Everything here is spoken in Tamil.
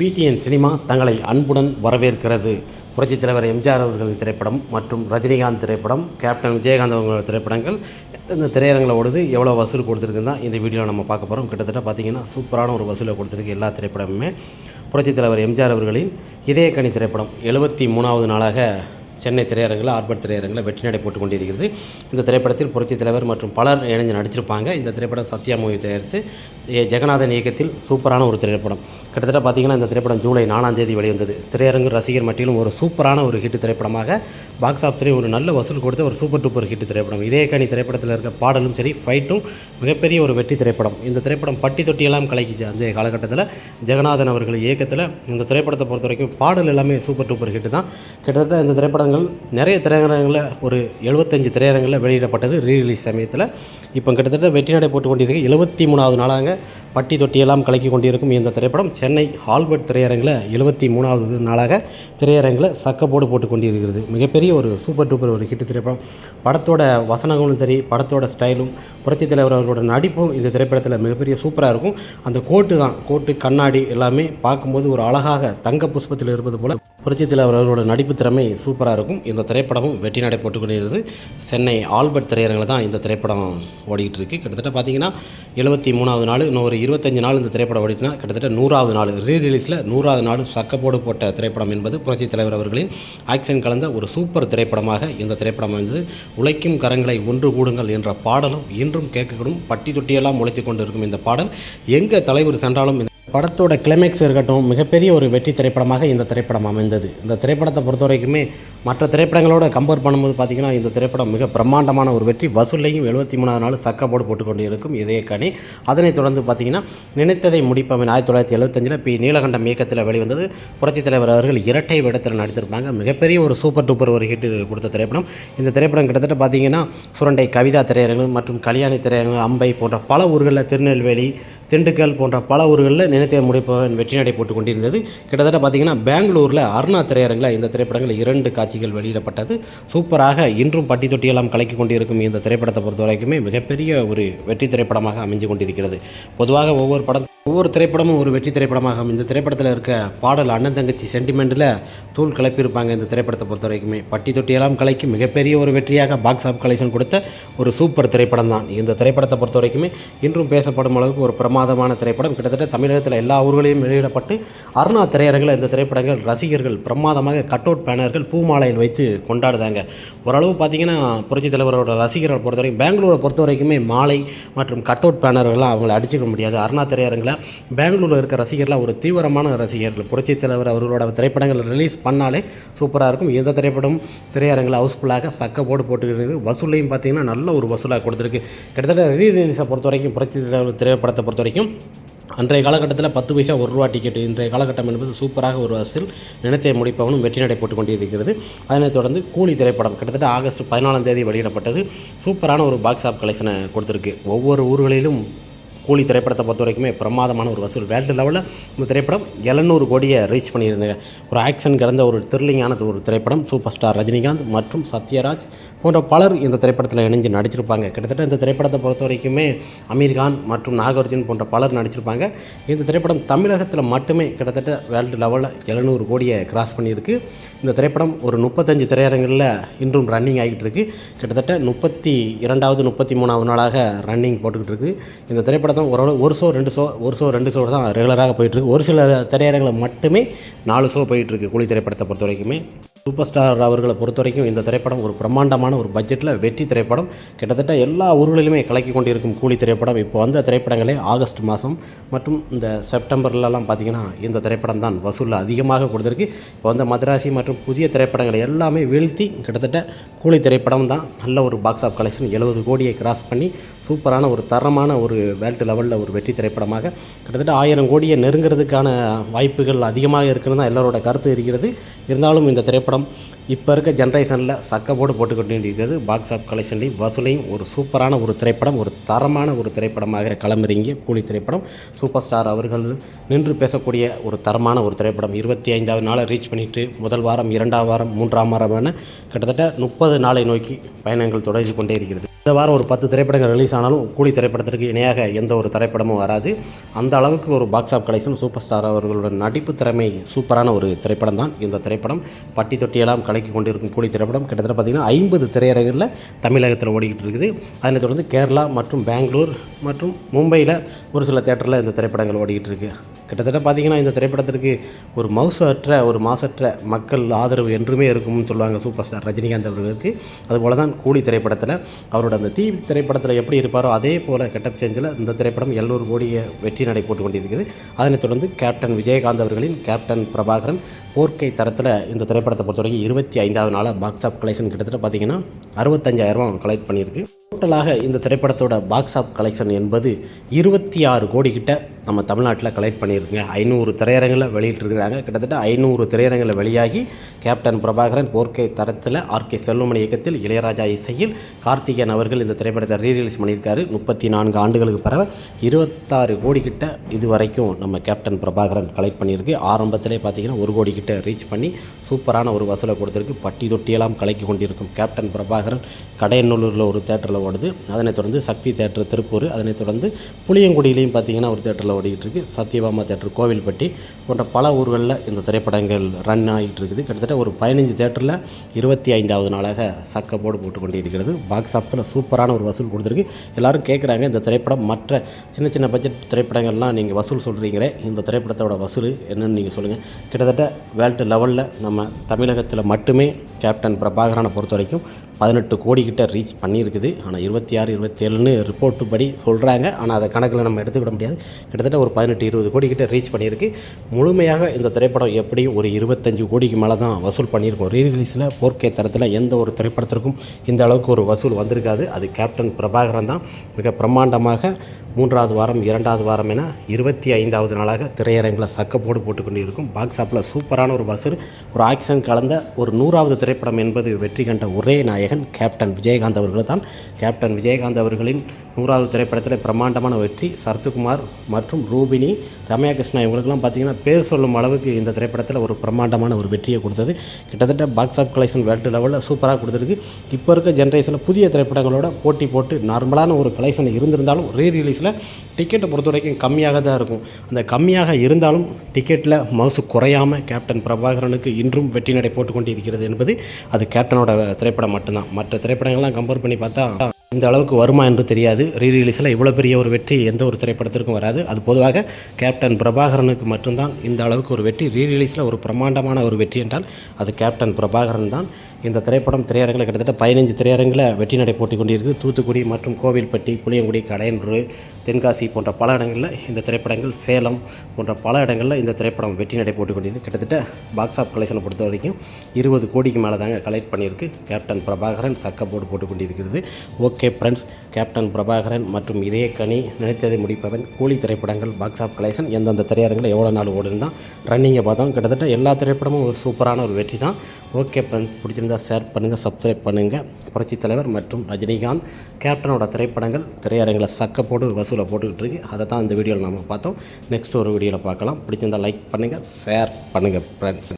பிடிஎன் சினிமா தங்களை அன்புடன் வரவேற்கிறது. புரட்சித் தலைவர் எம்ஜிஆர் அவர்களின் திரைப்படம் மற்றும் ரஜினிகாந்த் திரைப்படம் கேப்டன் விஜயகாந்த் அவங்களோட திரைப்படங்கள் இந்த திரையரங்கில் ஓடுது எவ்வளோ வசூல் கொடுத்துருக்குன்னு தான் இந்த வீடியோவில் நம்ம பார்க்க போகிறோம் கிட்டத்தட்ட பார்த்தீங்கன்னா சூப்பரான ஒரு வசூலை கொடுத்துருக்கு எல்லா திரைப்படமுமே. புரட்சித் தலைவர் எம்ஜிஆர் அவர்களின் இதயக்கணி திரைப்படம் எழுபத்தி மூணாவது நாளாக சென்னை திரையரங்கில் ஆர்பட் திரையரங்கில் வெற்றி நடை போட்டு கொண்டிருக்கிறது இந்த திரைப்படத்தில் புரட்சி தலைவர் மற்றும் பலர் இணைஞ்சு நடிச்சிருப்பாங்க. இந்த திரைப்படம் சத்யா மூவி தயாரித்து ஏ ஜெகநாதன் இயக்கத்தில் சூப்பரான ஒரு திரைப்படம். கிட்டத்தட்ட பார்த்தீங்கன்னா இந்த திரைப்படம் ஜூலை நாலாம் தேதி வெளிவந்தது. திரையரங்கு ரசிகர் மட்டிலும் ஒரு சூப்பரான ஒரு ஹிட் திரைப்படமாக பாக்ஸ் ஆஃபீஸ்லேயும் ஒரு நல்ல வசூல் கொடுத்த ஒரு சூப்பர் டூப்பர் ஹிட் திரைப்படம். இதே கணி திரைப்படத்தில் இருக்க பாடலும் சரி ஃபைட்டும் மிகப்பெரிய ஒரு வெற்றி திரைப்படம். இந்த திரைப்படம் பட்டி தொட்டியெல்லாம் கலைக்குச்சு அந்த காலகட்டத்தில். ஜெகநாதன் அவர்கள் இயக்கத்தில் இந்த திரைப்படத்தை பொறுத்த வரைக்கும் பாடல் எல்லாமே சூப்பர் டூப்பர் ஹிட் தான் கிட்டத்தட்ட இந்த திரைப்படம் திரைப்படங்கள் நிறைய திரையரங்களில் ஒரு எழுபத்தஞ்சு திரையரங்களில் வெளியிடப்பட்டது ரீரிலீஸ் சமயத்தில். இப்போ கிட்டத்தட்ட வெற்றி நடை போட்டு கொண்டிருக்கு. எழுபத்தி மூணாவது நாளாக பட்டி தொட்டியெல்லாம் கலக்கி கொண்டிருக்கும் இந்த திரைப்படம். சென்னை ஹால்பர்ட் திரையரங்கில் எழுபத்தி மூணாவது நாளாக திரையரங்கில் சக்கப்போடு போட்டு கொண்டிருக்கிறது. மிகப்பெரிய ஒரு சூப்பர் டூப்பர் ஒரு ஹிட் திரைப்படம். படத்தோட வசனங்களும் சரி படத்தோட ஸ்டைலும் புரட்சித் தலைவர் அவர்களோட நடிப்பும் இந்த திரைப்படத்தில் மிகப்பெரிய சூப்பராக இருக்கும். அந்த கோட்டு தான். கோட்டு கண்ணாடி எல்லாமே பார்க்கும்போது ஒரு அழகாக தங்க புஷ்பத்தில் இருப்பது போல புரட்சித்தில் அவர்களோட நடிப்பு திறமை சூப்பராக இருக்கும். இந்த திரைப்படமும் வெற்றி நடை போட்டுக்கொண்டிருந்தது. சென்னை ஆல்பர்ட் திரையரங்கில் தான் இந்த திரைப்படம் ஓடிக்கிட்டு இருக்குது கிட்டத்தட்ட பார்த்தீங்கன்னா எழுபத்தி மூணாவது நாள் இன்னும் ஒரு இருபத்தஞ்சு நாள் இந்த திரைப்படம் ஓடிட்டுனா கிட்டத்தட்ட நூறாவது நாள் ரீ ரிலீஸில் நூறாவது நாள் சக்கப்போடு போட்ட திரைப்படம் என்பது புரட்சி தலைவர் அவர்களின் ஆக்ஷன் கலந்த ஒரு சூப்பர் திரைப்படமாக இந்த திரைப்படம் அமைந்தது. உழைக்கும் கரங்களை ஒன்று கூடுங்கள் என்ற பாடலும் இன்றும் கேட்கக்கூடும் பட்டி தொட்டியெல்லாம் உழைத்து கொண்டு இருக்கும் இந்த பாடல். எங்கே தலைவர் சென்றாலும் இந்த படத்தோட கிளைமேக்ஸ் இருக்கட்டும் மிகப்பெரிய ஒரு வெற்றி திரைப்படமாக இந்த திரைப்படம் அமைந்தது. இந்த திரைப்படத்தை பொறுத்த வரைக்குமே மற்ற திரைப்படங்களோட கம்பேர் பண்ணும்போது பார்த்திங்கன்னா இந்த திரைப்படம் மிக பிரம்மாண்டமான ஒரு வெற்றி. வசூலையும் எழுபத்தி மூணாவது நாள் சக்கப்போடு போட்டுக்கொண்டு இருக்கும் இதே கணி அதனைத் தொடர்ந்து பார்த்திங்கன்னா நினைத்ததை முடிப்பவன் ஆயிரத்தி தொள்ளாயிரத்தி எழுபத்தஞ்சில் பி. நீலகண்டம் இயக்கத்தில் வெளிவந்தது. புரட்சித் தலைவர் அவர்கள் இரட்டை வேடத்தில் நடித்திருப்பாங்க. மிகப்பெரிய ஒரு சூப்பர் டூப்பர் ஒரு ஹிட் கொடுத்த திரைப்படம். இந்த திரைப்படம் கிட்டத்தட்ட பார்த்திங்கன்னா சுரண்டை கவிதா திரையரங்கு மற்றும் கல்யாணி திரையரங்கம் அம்பை போன்ற பல ஊர்களில் திருநெல்வேலி திண்டுக்கல் போன்ற பல ஊர்களில் நினைத்த முடிப்பவன் வெற்றி நடை போட்டு கொண்டிருந்தது. கிட்டத்தட்ட பார்த்திங்கன்னா பெங்களூரில் அருணா திரையரங்கில் இந்த திரைப்படங்கள் இரண்டு காட்சிகள் வெளியிடப்பட்டது. சூப்பராக இன்றும் பட்டி தொட்டியெல்லாம் கலக்கி கொண்டிருக்கும் இந்த திரைப்படத்தை பொறுத்த வரைக்குமே மிகப்பெரிய ஒரு வெற்றி திரைப்படமாக அமைஞ்சு கொண்டிருக்கிறது. பொதுவாக ஒவ்வொரு படம் ஒவ்வொரு திரைப்படமும் ஒரு வெற்றி திரைப்படமாகும். இந்த திரைப்படத்தில் இருக்க பாடல் அண்ணன் தங்கச்சி சென்டிமெண்ட்டில் தூள் கிளப்பியிருப்பாங்க இந்த திரைப்படத்தை பொறுத்த வரைக்குமே. பட்டி தொட்டியெல்லாம் கலைக்கு மிகப்பெரிய ஒரு வெற்றியாக பாக்ஸ் ஆஃப் கலெக்ஷன் கொடுத்த ஒரு சூப்பர் திரைப்படம் தான் இந்த திரைப்படத்தை பொறுத்த வரைக்குமே இன்றும் பேசப்படும் அளவுக்கு ஒரு பிரமாதமான திரைப்படம். கிட்டத்தட்ட தமிழகத்தில் எல்லா ஊர்களையும் வெளியிடப்பட்டு அருணா திரையரங்கில் இந்த திரைப்படங்கள் ரசிகர்கள் பிரமாதமாக கட் அவுட் பேனர்கள் பூமாலையில் வைத்து கொண்டாடுதாங்க. ஓரளவு பார்த்தீங்கன்னா புரட்சித் தலைவரோட ரசிகர்களை பொறுத்த வரைக்கும் பெங்களூரை பொறுத்த வரைக்குமே மாலை மற்றும் கட் அவுட் பேனர்கள்லாம் அவங்கள அடிச்சுக்க முடியாது. அருணா திரையரங்கில் பெங்களூரில் இருக்க ரசிகர்லாம் ஒரு தீவிரமான ரசிகர்கள் புரட்சித் தலைவர் அவர்களோட திரைப்படங்கள் ரிலீஸ் பண்ணாலே சூப்பராக இருக்கும். எந்த திரைப்படம் திரையரங்கில் ஹவுஸ்ஃபுல்லாக சக்க போடு போட்டுக்கிறது வசூலையும் பார்த்தீங்கன்னா நல்ல ஒரு வசூலாக கொடுத்துருக்கு. கிட்டத்தட்ட ரீ ரிலீஸை பொறுத்த வரைக்கும் புரட்சி தலைவர் திரைப்படத்தை பொறுத்த வரைக்கும் அன்றைய காலகட்டத்தில் பத்து பைசா ஒரு ரூபா டிக்கெட் இன்றைய காலகட்டம் என்பது சூப்பராக ஒரு வசூல் நினைத்தை முடிப்பவனும் வெற்றி நடை போட்டுக் கொண்டிருக்கிறது அதனைத் தொடர்ந்து கூலி திரைப்படம் கிட்டத்தட்ட ஆகஸ்ட் பதினாலாம் தேதி வெளியிடப்பட்டது. சூப்பரான ஒரு பாக்ஸ் ஆஃப் கலெக்ஷனை கொடுத்துருக்கு. ஒவ்வொரு ஊர்களிலும் கூலி திரைப்படத்தை பொறுத்த வரைக்குமே பிரமாதமான ஒரு வசூல். வேர்ல்டு லெவலில் இந்த திரைப்படம் எழுநூறு கோடியை ரீச் பண்ணியிருந்தாங்க. ஒரு ஆக்ஷன் கிடந்த ஒரு த்ரில்லிங்கான ஒரு திரைப்படம் சூப்பர் ஸ்டார் ரஜினிகாந்த் மற்றும் சத்யராஜ் போன்ற பலர் இந்த திரைப்படத்தில் இணைஞ்சு நடிச்சிருப்பாங்க. கிட்டத்தட்ட இந்த திரைப்படத்தை பொறுத்த வரைக்குமே அமீர்கான் மற்றும் நாகார்ஜுன் போன்ற பலர் நடிச்சிருப்பாங்க. இந்த திரைப்படம் தமிழகத்தில் மட்டுமே கிட்டத்தட்ட வேர்ல்டு லெவலில் எழுநூறு கோடியை கிராஸ் பண்ணியிருக்கு. இந்த திரைப்படம் ஒரு முப்பத்தஞ்சு திரையரங்களில் இன்றும் ரன்னிங் ஆகிட்டு இருக்கு. கிட்டத்தட்ட முப்பத்தி இரண்டாவது முப்பத்தி மூணாவது நாளாக ரன்னிங் போட்டுக்கிட்டு இருக்கு. இந்த திரைப்படம் திரைப்படத்தை ஓரளவு ஒரு ஷோ ரெண்டு ஷோ ஒரு ஷோ ரெண்டு ஷோ தான் ரெகுலராக போயிட்டுருக்கு. ஒரு சில திரையரங்கில் மட்டுமே நாலு ஷோ போயிட்டுருக்கு கூலி திரைப்படத்தை பொறுத்த வரைக்குமே. சூப்பர் ஸ்டார் அவர்களை பொறுத்த வரைக்கும் இந்த திரைப்படம் ஒரு பிரம்மாண்டமான ஒரு பட்ஜெட்டில் வெற்றி திரைப்படம். கிட்டத்தட்ட எல்லா ஊர்களிலுமே கலக்கி கொண்டிருக்கும் கூலி திரைப்படம். இப்போ வந்த திரைப்படங்களே ஆகஸ்ட் மாதம் மற்றும் இந்த செப்டம்பர்லலாம் பார்த்திங்கன்னா இந்த திரைப்படம் தான் வசூலில் அதிகமாக கொடுத்துருக்கு. இப்போ வந்த மதராசி மற்றும் புதிய திரைப்படங்கள் எல்லாமே வீழ்த்தி கிட்டத்தட்ட கூலி திரைப்படம் தான் நல்ல ஒரு பாக்ஸ் ஆஃப் கலெக்ஷன் எழுபது கோடியை கிராஸ் பண்ணி சூப்பரான ஒரு தரமான ஒரு வேல்ட் லெவலில் ஒரு வெற்றி திரைப்படமாக கிட்டத்தட்ட ஆயிரம் கோடியை நெருங்கிறதுக்கான வாய்ப்புகள் அதிகமாக இருக்குன்னு தான் எல்லாரோட கருத்து இருக்கிறது. இருந்தாலும் இந்த திரைப்படம் இப்போ இருக்க ஜென்ரேஷனில் சக்கப்போடு போட்டுக்கொண்டு இருக்கிறது பாக்ஸ் ஆஃப் கலெக்ஷன்லையும் வசூலையும் ஒரு சூப்பரான ஒரு திரைப்படம் ஒரு தரமான ஒரு திரைப்படமாக களமிறங்கிய கூலி திரைப்படம். சூப்பர் ஸ்டார் அவர்கள் நின்று பேசக்கூடிய ஒரு தரமான ஒரு திரைப்படம். இருபத்தி ஐந்தாவது நாளை ரீச் பண்ணிட்டு முதல் வாரம் இரண்டாம் வாரம் மூன்றாம் வாரம் என கிட்டத்தட்ட முப்பது நாளை நோக்கி பயணங்கள் தொடர்ந்து கொண்டே இருக்கிறது. இந்த வாரம் ஒரு பத்து திரைப்படங்கள் ரிலீஸ் ஆனாலும் கூலி திரைப்படத்திற்கு இணையாக எந்த ஒரு திரைப்படமும் வராது. அந்த அளவுக்கு ஒரு box of collection super star அவர்களோட நடிப்பு திறமை சூப்பரான ஒரு திரைப்படம் தான் இந்த திரைப்படம். பட்டி தொட்டியெல்லாம் கலக்கி கொண்டிருக்கும் கூலி திரைப்படம். கிட்டத்தட்ட பார்த்திங்கன்னா ஐம்பது திரையரங்கில் தமிழகத்தில் ஓடிக்கிட்டு இருக்குது. அதனைத் தொடர்ந்து கேரளா மற்றும் பெங்களூர் மற்றும் மும்பையில் ஒரு சில தேட்டரில் இந்த திரைப்படங்கள் ஓடிக்கிட்டு இருக்குது கிட்டத்தட்ட பார்த்திங்கன்னா இந்த திரைப்படத்திற்கு ஒரு மவுசற்ற ஒரு மாசற்ற மக்கள் ஆதரவு என்றுமே இருக்கும்னு சொல்லுவாங்க சூப்பர் ஸ்டார் ரஜினிகாந்த் அவர்களுக்கு. அதுபோல தான் கூலி திரைப்படத்தில் அவரோட அந்த தீ திரைப்படத்தில் எப்படி இருப்பாரோ அதே போல் கெட்டப் சேஞ்சில் இந்த திரைப்படம் எழுநூறு கோடியை வெற்றி நடை போட்டு கொண்டிருக்குது. அதனைத் தொடர்ந்து கேப்டன் விஜயகாந்த் அவர்களின் கேப்டன் பிரபாகரன் போர்க்கை தரத்தில் இந்த திரைப்படத்தை பொறுத்தவரைக்கும் இருபத்தி ஐந்தாவது நாளாக பாக்ஸ் ஆஃப் கலெக்ஷன் கிட்டத்தட்ட பார்த்திங்கன்னா அறுபத்தஞ்சாயிரம் கலெக்ட் பண்ணியிருக்கு. டோட்டலாக இந்த திரைப்படத்தோட பாக்ஸ் ஆஃப் கலெக்ஷன் என்பது இருபத்தி ஆறு கோடி கிட்ட நம்ம தமிழ்நாட்டில் கலெக்ட் பண்ணியிருக்குங்க. ஐநூறு திரையரங்கில் வெளியிட்டிருக்கிறாங்க. கிட்டத்தட்ட ஐநூறு திரையரங்கில் வெளியாகி கேப்டன் பிரபாகரன் போர்க்கை தரத்தில் ஆர்கே செல்வமணி இயக்கத்தில் இளையராஜா இசையில் கார்த்திகேயன் அவர்கள் இந்த திரைப்படத்தை ரீரிலீஸ் பண்ணியிருக்காரு. முப்பத்தி நான்கு ஆண்டுகளுக்கு பிறகு இருபத்தாறு கோடி கிட்ட இது வரைக்கும் நம்ம கேப்டன் பிரபாகரன் கலெக்ட் பண்ணியிருக்கு. ஆரம்பத்திலே பார்த்தீங்கன்னா ஒரு கோடி கிட்ட ரீச் பண்ணி சூப்பரான ஒரு வசூலை கொடுத்துருக்கு. பட்டி தொட்டியெல்லாம் கலக்கி கொண்டிருக்கும் கேப்டன் பிரபாகரன் கடையநல்லூரில் ஒரு தேட்டரில் ஓடுது. அதனைத் தொடர்ந்து சக்தி தேட்டர் திருப்பூர் அதனைத் தொடர்ந்து புளியங்குடியிலையும் பார்த்தீங்கன்னா ஒரு தேட்டரில் ஓடிக்கிட்டு இருக்கு சத்யபாமா தேட்டர் கோவில்பட்டி போன்ற பல ஊர்களில் இந்த திரைப்படங்கள் ரன் ஆகிட்டு இருக்குது கிட்டத்தட்ட ஒரு பதினஞ்சு தேட்டரில் இருபத்தி ஐந்தாவது நாளாக சக்க போர்டு போட்டு இருக்கிறது பாக்ஸ் ஆஃபீஸில் சூப்பரான ஒரு வசூல் கொடுத்துருக்கு. எல்லாரும் கேட்குறாங்க இந்த திரைப்படம் மற்ற சின்ன சின்ன பட்ஜெட் திரைப்படங்கள்லாம் நீங்கள் வசூல் சொல்கிறீங்களே இந்த திரைப்படத்தோட வசூல் என்னென்னு நீங்கள் சொல்லுங்கள் கிட்டத்தட்ட வேர்ல்டு லெவலில் நம்ம தமிழகத்தில் மட்டுமே கேப்டன் பிரபாகரனை பொறுத்த வரைக்கும் பதினெட்டு கோடி கிட்ட ரீச் பண்ணியிருக்குது. ஆனால் இருபத்தி ஆறு இருபத்தேழுன்னு ரிப்போர்ட்டு படி சொல்கிறாங்க ஆனால் அதை கணக்கில் நம்ம எடுத்துக்கிட முடியாது. கிட்டத்தட்ட ஒரு பதினெட்டு இருபது கோடி கிட்ட ரீச் பண்ணியிருக்கு. முழுமையாக இந்த திரைப்படம் எப்படியும் ஒரு இருபத்தஞ்சு கோடிக்கு மேலே தான் வசூல் பண்ணியிருக்கோம். ரீரிலீஸில் போர்க்கே தரத்தில் எந்த ஒரு திரைப்படத்திற்கும் இந்த அளவுக்கு ஒரு வசூல் வந்திருக்காது. அது கேப்டன் பிரபாகரன் தான். மிக பிரம்மாண்டமாக மூன்றாவது வாரம் இரண்டாவது வாரம் என இருபத்தி ஐந்தாவது நாளாக திரையரங்கில் சக்கப்போடு போட்டுக்கொண்டு இருக்கும் பாக்ஸ் ஆப்பில் சூப்பரான ஒரு வசூல். ஒரு ஆக்ஷன் கலந்த ஒரு நூறாவது திரைப்படம் என்பது வெற்றி கண்ட ஒரே நாயகன். கேப்டன் விஜயகாந்த் அவர்கள் தான் கேப்டன் விஜயகாந்த் அவர்களின் நூறாவது திரைப்படத்தில் பிரம்மாண்டமான வெற்றி. சரத்குமார் மற்றும் ரூபினி ரம்யா கிருஷ்ணா இவங்களுக்கெல்லாம் பார்த்தீங்கன்னா பேர் சொல்லும் அளவுக்கு இந்த திரைப்படத்தில் ஒரு பிரம்மாண்டமான ஒரு வெற்றியை கொடுத்தது. கிட்டத்தட்ட பாக்ஸ் ஆஃப் கலெக்ஷன் வேர்ல்டு லெவலில் சூப்பராக கொடுத்துருக்கு. இப்போ இருக்க ஜென்ரேஷனில் புதிய திரைப்படங்களோட போட்டி போட்டு நார்மலான ஒரு கலெக்ஷன் இருந்திருந்தாலும் ரீ ரிலீஸில் டிக்கெட்டை பொறுத்த வரைக்கும் கம்மியாக தான் இருக்கும். அந்த கம்மியாக இருந்தாலும் டிக்கெட்டில் மவுசு குறையாமல் கேப்டன் பிரபாகரனுக்கு இன்றும் வெற்றி நடை போட்டுக்கொண்டு இருக்கிறது என்பது அது கேப்டனோட திரைப்படம் மட்டும்தான். மற்ற திரைப்படங்கள்லாம் கம்பேர் பண்ணி பார்த்தா இந்த அளவுக்கு வருமா என்று தெரியாது. ரீ ரிலீஸில் இவ்வளோ பெரிய ஒரு வெற்றி எந்த ஒரு திரைப்படத்திற்கும் வராது. அது பொதுவாக கேப்டன் பிரபாகரனுக்கு மட்டும்தான் இந்த அளவுக்கு ஒரு வெற்றி. ரீ ரிலீஸில் ஒரு பிரம்மாண்டமான ஒரு வெற்றி என்றால் அது கேப்டன் பிரபாகரன் தான். இந்த திரைப்படம் திரையரங்கில் கிட்டத்தட்ட பதினஞ்சு திரையரங்கில் வெற்றி நடை போட்டி கொண்டிருக்கு. தூத்துக்குடி மற்றும் கோவில்பட்டி புளியங்குடி கடையன்று தென்காசி போன்ற பல இடங்களில் இந்த திரைப்படங்கள் சேலம் போன்ற பல இடங்களில் இந்த திரைப்படம் வெற்றி நடை போட்டி கொண்டிருக்கு. கிட்டத்தட்ட பாக்ஸ் ஆஃப் கலெக்ஷனை பொறுத்த வரைக்கும் இருபது கோடிக்கு மேலே தாங்க கலெக்ட் பண்ணியிருக்கு. கேப்டன் பிரபாகரன் சக்க போர்டு போட்டு கொண்டிருக்கிறது. ஓகே ஃப்ரெண்ட்ஸ் கேப்டன் பிரபாகரன் மற்றும் இதே கனி நினைத்ததை முடிப்பவன் கூலி திரைப்படங்கள் பாக்ஸ் ஆஃப் கலெக்ஷன் எந்தெந்த திரையரங்கில் எவ்வளோ நாள் ஓடுன்னு தான் ரன்னிங்கை பார்த்தோம். கிட்டத்தட்ட எல்லா திரைப்படமும் ஒரு சூப்பரான ஒரு வெற்றி தான். ஓகே ஃப்ரெண்ட்ஸ் பிடிச்சிருந்தா ஷேர் பண்ணுங்கள் சப்ஸ்கிரைப் பண்ணுங்கள் புரட்சி தலைவர் மற்றும் ரஜினிகாந்த் கேப்டனோட திரைப்படங்கள் திரையரங்கில் சக்க போட்டு வசூலை போட்டுக்கிட்டு இருக்கு. அதை தான் இந்த வீடியோவில் நம்ம பார்த்தோம். நெக்ஸ்ட் ஒரு வீடியோவில் பார்க்கலாம். பிடிச்சிருந்தா லைக் பண்ணுங்கள் ஷேர் பண்ணுங்கள் ஃப்ரெண்ட்ஸ்